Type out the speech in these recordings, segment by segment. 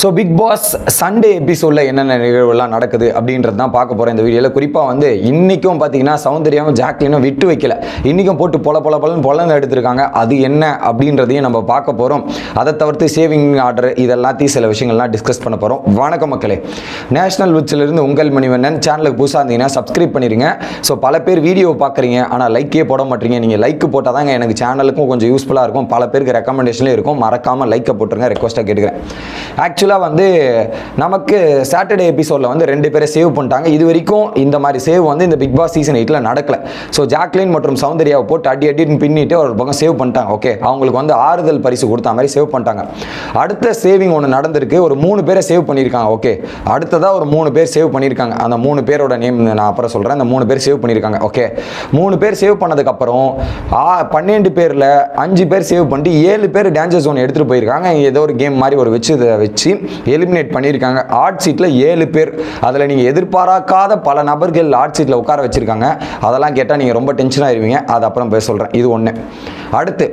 So big pass Sunday எபிசோடில் என்னென்ன நிகழ்வுலாம் நடக்குது அப்படின்றது தான் பார்க்க போகிறோம் இந்த வீடியோவில் குறிப்பாக வந்து இன்றைக்கும் பார்த்தீங்கன்னா சௌந்தர்யாவும் ஜாக்லினும் விட்டு வைக்கல. இன்றைக்கும் போட்டு பொல பொல பொலன்னு பொலன்னு எடுத்திருக்காங்க. அது என்ன அப்படின்றதையும் நம்ம பார்க்க போகிறோம் அதை தவிர்த்து சேவிங் ஆர்டர் இதெல்லாத்தையும் சில விஷயங்கள்லாம் டிஸ்கஸ் பண்ண போகிறோம் வணக்கம் மக்களே. நேஷனல் இருந்து உங்கள் மணிவண்ணன் சேனலுக்கு புதுசாக இருந்தீங்கன்னா சப்ஸ்கிரைப் பண்ணிடுங்க ஸோ பல பேர் வீடியோ பார்க்குறீங்க ஆனால் லைக்கே போட மாட்டீங்க. நீங்கள் லைக் போட்டால் தாங்க எனக்கு சேனலுக்கும் கொஞ்சம் யூஸ்ஃபுல்லாக இருக்கும். பல பேருக்கு ரெக்கமெண்டேஷன்லேயும் இருக்கும். மறக்காமல் லைக்கை போட்டுருங்க ரெக்வஸ்ட்டாக கேட்டுக்கிறேன். ஆக்சுவலாக வந்து நமக்கு சாட்டர்டே எபிசோடில் வந்து ரெண்டு பேரை சேவ் பண்ணிட்டாங்க. இது வரைக்கும் இந்த மாதிரி சேவ் வந்து இந்த பிக் பாஸ் சீசன் எயிட்டில் நடக்கலை. ஸோ ஜாக்லின் மற்றும் சௌந்தர்யாவை போட்டு அடி அடின்னு பின்னிட்டு ஒரு பக்கம் சேவ் பண்ணிட்டாங்க. ஓகே அவங்களுக்கு வந்து ஆறுதல் பரிசு கொடுத்த மாதிரி சேவ் பண்ணிட்டாங்க. அடுத்த சேவிங் ஒன்று நடந்திருக்கு. ஒரு மூணு பேரை சேவ் பண்ணியிருக்காங்க. ஓகே அடுத்ததாக ஒரு மூணு பேர் சேவ் பண்ணியிருக்காங்க. அந்த மூணு பேரோட நேம் நான் அப்புறம் சொல்கிறேன் அந்த மூணு பேர் சேவ் பண்ணியிருக்காங்க. ஓகே மூணு பேர் சேவ் பண்ணதுக்கப்புறம் பன்னெண்டு பேரில் அஞ்சு பேர் சேவ் பண்ணிட்டு ஏழு பேர் டேஞ்சர் ஜோன் எடுத்துகிட்டு போயிருக்காங்க. ஏதோ ஒரு கேம் மாதிரி ஒரு வச்சு இதை வச்சு எலிமினேட் பண்ணியிருக்காங்க. ஆட் சீட்டில் ஏழு பேர். அதில் நீங்கள் எதிர்பாராக்காத பல நபர்கள் ஆட் சீட்டில் உட்கார வச்சுருக்காங்க. அதெல்லாம் கேட்டால் நீங்கள் ரொம்ப டென்ஷன் ஆயிருவீங்க. அது அப்புறம் போய் சொல்கிறேன் இது ஒன்று அடுத்து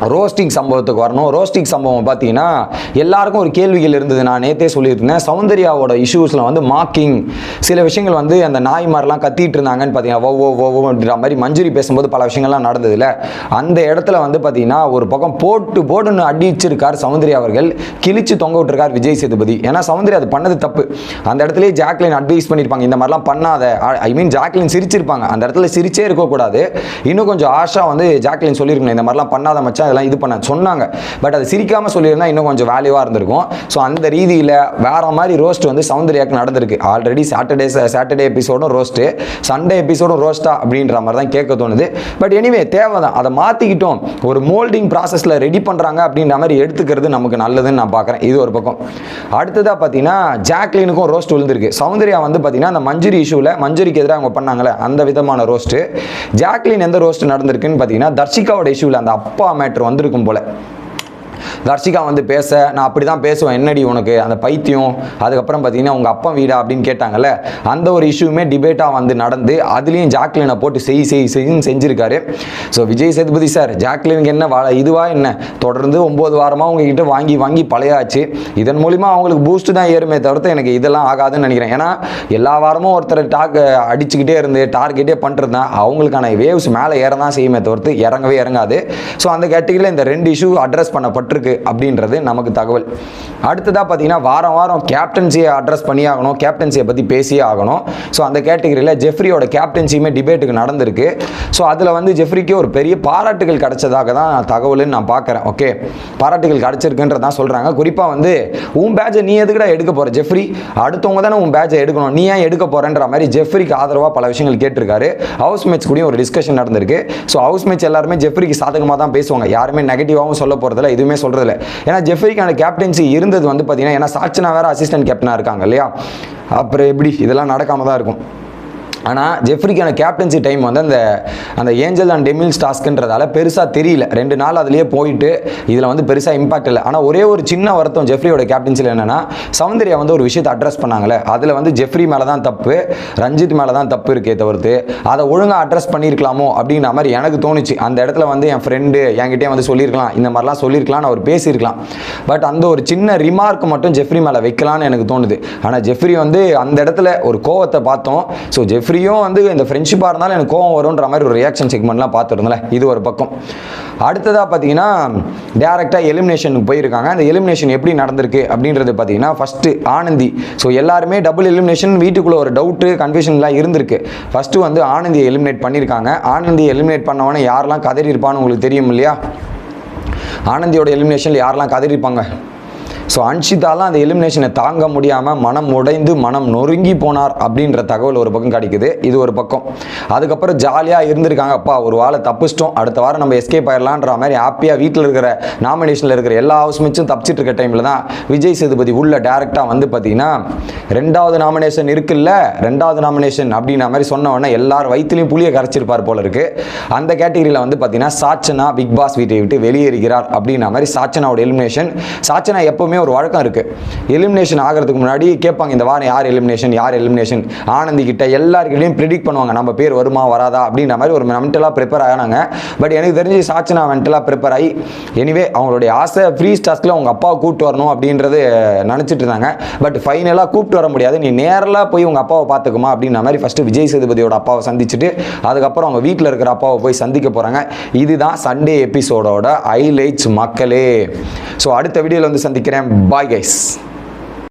ரோஸ்டிங் சம்பவத்துக்கு வரணும். ரோஸ்டிங் சம்பவம் பார்த்தீங்கன்னா எல்லாருக்கும் ஒரு கேள்விகள் இருந்தது. நான் நேற்றே சொல்லியிருந்தேன். சௌந்தர்யாவோட இஷ்யூஸில் வந்து மாக்கிங் சில விஷயங்கள் வந்து அந்த நாய் மாதிரிலாம் கத்திட்டு இருந்தாங்கன்னு பார்த்தீங்கன்னா ஓ ஓ மாதிரி மஞ்சுரி பேசும்போது பல விஷயங்கள்லாம் நடந்ததுல. அந்த இடத்துல வந்து பார்த்தீங்கன்னா ஒரு பக்கம் போட்டு போட்டுன்னு அடிச்சிருக்கார் சௌந்தர்யா அவர்கள். கிழிச்சு தொங்க விட்டுருக்கார் விஜய் சேதுபதி. ஏன்னா சௌந்தர்யா அது பண்ணது தப்பு. அந்த இடத்துலயே ஜாக்லின் அட்வைஸ் பண்ணியிருப்பாங்க இந்த மாதிரிலாம் பண்ணாத. ஐ மீன் ஜாக்லின் சிரிச்சிருப்பாங்க. அந்த இடத்துல சிரிச்சே இருக்கக்கூடாது. இன்னும் கொஞ்சம் ஆஷா வந்து ஜாக்லின் சொல்லியிருக்கணும் இந்த மாதிரிலாம் பண்ணாத மச்சான். அதெல்லாம் இது பண்ண சொன்னாங்க. பட் அது சிரிக்காமல் சொல்லியிருந்தா இன்னும் கொஞ்சம் வேல்யூவாக இருந்திருக்கும். ஸோ அந்த ரீதியில் வேற மாதிரி ரோஸ்ட் வந்து சௌந்தர்யாக்கு நடந்திருக்கு. ஆல்ரெடி சாட்டர்டே சாட்டர்டே எபிசோடும் ரோஸ்ட்டு சண்டே எபிசோடும் ரோஸ்ட்டா அப்படின்ற மாதிரி தான் கேட்க தோணுது. பட் எனிவே தேவை தான் அதை மாற்றிக்கிட்டோம் ஒரு மோல்டிங் ப்ராசஸில் ரெடி பண்ணுறாங்க அப்படின்ற மாதிரி எடுத்துக்கிறது நமக்கு நல்லதுன்னு நான் பார்க்குறேன். இது ஒரு பக்கம். அடுத்ததாக பார்த்தீங்கன்னா ஜாக்லினுக்கும் ரோஸ்ட் விழுந்திருக்கு. சௌந்தர்யா வந்து பார்த்தீங்கன்னா அந்த மஞ்சுரி இஷ்யூவில் மஞ்சுரிக்கு எதிராக அவங்க பண்ணாங்களே அந்த விதமான ரோஸ்ட்டு ஜாக்லின் எந்த ரோஸ்ட் நடந்திருக்குன்னு பார்த்தீங்கன்னா தர்ஷிகாவோட இஷ்யூவில் அந்த அப்பா மேட்ரு வந்திருக்கும் போல. தர்ஷிகா வந்து பேச நான் அப்படி தான் பேசுவேன் என்னடி உனக்கு? அந்த பைத்தியம் அதுக்கப்புறம் பார்த்தீங்கன்னா உங்கள் அப்பா வீடா அப்படின்னு கேட்டாங்கல்ல? அந்த ஒரு இஷ்யூமே டிபேட்டாக வந்து நடந்து அதுலேயும் ஜாக்லினை போட்டு செய் செய் செய்ன்னு செஞ்சுருக்காரு. ஸோ விஜய் சேதுபதி சார் ஜாக்லினுக்கு என்ன வா இதுவாக என்ன? தொடர்ந்து ஒம்பது வாரமாக உங்ககிட்ட வாங்கி வாங்கி பழையாச்சு. இதன் மூலிமா அவங்களுக்கு பூஸ்ட் தான் ஏறுமே தவிர்த்து எனக்கு இதெல்லாம் ஆகாதுன்னு நினைக்கிறேன். ஏன்னா எல்லா வாரமும் ஒருத்தர் டாக் அடிச்சுக்கிட்டே இருந்து டார்கெட்டே பண்ணுறது தான் அவங்களுக்கான வேவ்ஸ் மேலே ஏற தான் செய்யுமே தவிர்த்து இறங்கவே இறங்காது. ஸோ அந்த கேட்டகரியில் இந்த ரெண்டு இஷ்யூ அட்ரஸ் பண்ணப்பட்டிருக்கு. அப்படின்றது நமக்கு தகவல். அடுத்ததாக பார்த்தீங்கன்னா வாரம் வாரம் கேப்டன்சியை அட்ரஸ் பண்ணி ஆகணும் கேப்டன்சியை பற்றி பேசியே ஆகணும். ஸோ அந்த கேட்டகரியில் ஜெஃப்ரியோட கேப்டன்சியுமே டிபேட்டுக்கு நடந்திருக்கு. ஸோ அதில் வந்து ஜெஃப்ரிக்கு ஒரு பெரிய பாராட்டுகள் கிடைச்சதாக தான் தகவல்னு நான் பார்க்குறேன் ஓகே பாராட்டுகள் கிடைச்சிருக்குன்றதான் சொல்கிறாங்க குறிப்பாக வந்து உன் பேட்சை நீ எதுக்கடா எடுக்க போகிற ஜெஃப்ரி அடுத்தவங்க தானே உன் பேட்சை எடுக்கணும். நீ ஏன் எடுக்க போகிறேன்ற மாதிரி ஜெஃப்ரிக்கு ஆதரவாக பல விஷயங்கள் கேட்டிருக்காரு. ஹவுஸ் மேட்ச் கூடயும் ஒரு டிஸ்கஷன் நடந்திருக்கு. ஸோ ஹவுஸ் மேட்ச் எல்லாருமே ஜெஃப்ரிக்கு சாதகமாக தான் பேசுவாங்க. யாருமே நெகட்டிவாகவும் சொல்ல போகிறதில்ல எதுவுமே சொல்கிறதில்ல ஏன்னா ஜெஃப்ரிக்கான கேப்டன்சி இருந்தது வந்து பார்த்தீங்கன்னா ஏன்னா சாச்சனா வேற அசிஸ்டன்ட் கேப்டனாக இருக்காங்க இல்லையா? அப்புறம் எப்படி? இதெல்லாம் நடக்காம தான் இருக்கும். ஆனால் ஜெஃப்ரிக்கான கேப்டன்சி டைம் வந்து அந்த அந்த ஏஞ்சல் அண்ட் டெமில்ஸ் டாஸ்க்குன்றதால பெருசாக தெரியல. ரெண்டு நாள் அதுலேயே போயிட்டு இதில் வந்து பெருசாக இம்பாக்ட் இல்லை. ஆனால் ஒரே ஒரு சின்ன வருத்தம் ஜெஃப்ரியோட கேப்டன்சியில் என்னென்னா சௌந்தர்யா வந்து ஒரு விஷயத்தை அட்ரஸ் பண்ணாங்களே அதில் வந்து ஜெஃப்ரி மேலே தான் தப்பு ரஞ்சித் மேலே தான் தப்பு இருக்கே தவிர்த்து அதை ஒழுங்காக அட்ரஸ் பண்ணியிருக்கலாமோ அப்படின்ற மாதிரி எனக்கு தோணுச்சு. அந்த இடத்துல வந்து என் ஃப்ரெண்டு என்கிட்டே வந்து சொல்லியிருக்கலாம். இந்த மாதிரிலாம் சொல்லியிருக்கலாம்னு அவர் பேசியிருக்கலாம். பட் அந்த ஒரு சின்ன ரிமார்க் மட்டும் ஜெஃப்ரி மேலே வைக்கலான்னு எனக்கு தோணுது. ஆனால் ஜெஃப்ரி வந்து அந்த இடத்துல ஒரு கோவத்தை பார்த்தோம். ஸோ ஜெஃப்ரி ஜெஃப்ரியும் வந்து இந்த ஃப்ரெண்ட்ஷிப்பாக இருந்தாலும் எனக்கு கோவம் வரும்ன்ற மாதிரி ஒரு ரியாக்ஷன் செக்மெண்ட்லாம் பார்த்துருந்தல இது ஒரு பக்கம். அடுத்ததாக பார்த்தீங்கன்னா டேரெக்டாக எலிமினேஷனுக்கு போயிருக்காங்க. அந்த எலிமினேஷன் எப்படி நடந்திருக்கு அப்படின்றது பார்த்தீங்கன்னா ஃபஸ்ட்டு ஆனந்தி. ஸோ எல்லாருமே டபுள் எலிமினேஷன் வீட்டுக்குள்ளே ஒரு டவுட்டு கன்ஃபியூஷன்லாம் இருந்திருக்கு. ஃபஸ்ட்டு வந்து ஆனந்தியை எலிமினேட் பண்ணியிருக்காங்க. ஆனந்தியை எலிமினேட் பண்ணவொன்னே யாரெல்லாம் கதறி இருப்பான்னு உங்களுக்கு தெரியும் இல்லையா? ஆனந்தியோட எலிமினேஷனில் யாரெல்லாம் கதறிப்பாங்க ஸோ அன்ஷிதாலாம் அந்த எலிமினேஷனை தாங்க முடியாமல் மனம் உடைந்து மனம் நொறுங்கி போனார் அப்படின்ற தகவல் ஒரு பக்கம் கிடைக்குது. இது ஒரு பக்கம். அதுக்கப்புறம் ஜாலியாக இருந்திருக்காங்க. அப்பா ஒரு வாழை தப்பிச்சிட்டோம். அடுத்த வாரம் நம்ம எஸ்கேப் ஆயிடலான்ற மாதிரி ஹாப்பியாக வீட்டில் இருக்கிற நாமினேஷனில் இருக்கிற எல்லா ஹவுஸ் மிச்சும் தப்பிச்சிட்டு இருக்க டைமில் தான் விஜய் சேதுபதி உள்ள டேரெக்டாக வந்து பார்த்தீங்கன்னா ரெண்டாவது நாமினேஷன் இருக்குல்ல ரெண்டாவது நாமினேஷன் அப்படின்ற மாதிரி சொன்ன உடனே எல்லார் வயிற்றுலையும் புளியை கரைச்சிருப்பார் போல இருக்கு. அந்த கேட்டகரியில் வந்து பார்த்தீங்கன்னா சாச்சனா பிக் பாஸ் வீட்டை விட்டு வெளியேறுகிறார் அப்படின்ற மாதிரி சாச்சனாவோட எலிமினேஷன் சாச்சனா எப்பவுமே ஒரு வழக்கம் இருக்குது எலிமினேஷன் ஆகிறதுக்கு முன்னாடி கேட்பாங்க இந்த வாரம் யார் எலிமினேஷன் யார் எலிமினேஷன் ஆனந்தி கிட்ட எல்லாருக்கிட்டையும் ப்ரிடிக்ட் பண்ணுவாங்க நம்ம பேர் வருமா வராதா? அப்படின்ற மாதிரி ஒரு மென்டலாக ப்ரிப்பேர் ஆனாங்க. பட் எனக்கு தெரிஞ்சு சாட்சினா மென்டலாக ப்ரிப்பேர் ஆகி எனிவே அவங்களுடைய ஆசை ஃப்ரீ ஸ்டாஸ்கில் அவங்க அப்பாவை கூப்பிட்டு வரணும் அப்படின்றது நினச்சிட்டு இருந்தாங்க. பட் ஃபைனலாக கூப்பிட்டு வர முடியாது. நீ நேரில் போய் உங்கள் அப்பாவை பார்த்துக்குமா அப்படின்ற மாதிரி ஃபஸ்ட்டு விஜய் சேதுபதியோட அப்பாவை சந்திச்சுட்டு அதுக்கப்புறம் அவங்க வீட்டில் இருக்கிற அப்பாவை போய் சந்திக்க போகிறாங்க இதுதான் சண்டே எபிசோடோட ஹைலைட்ஸ் மக்களே. ஸோ அடுத்த வீடியோவில் வந்து சந்திக்கிறேன். Bye guys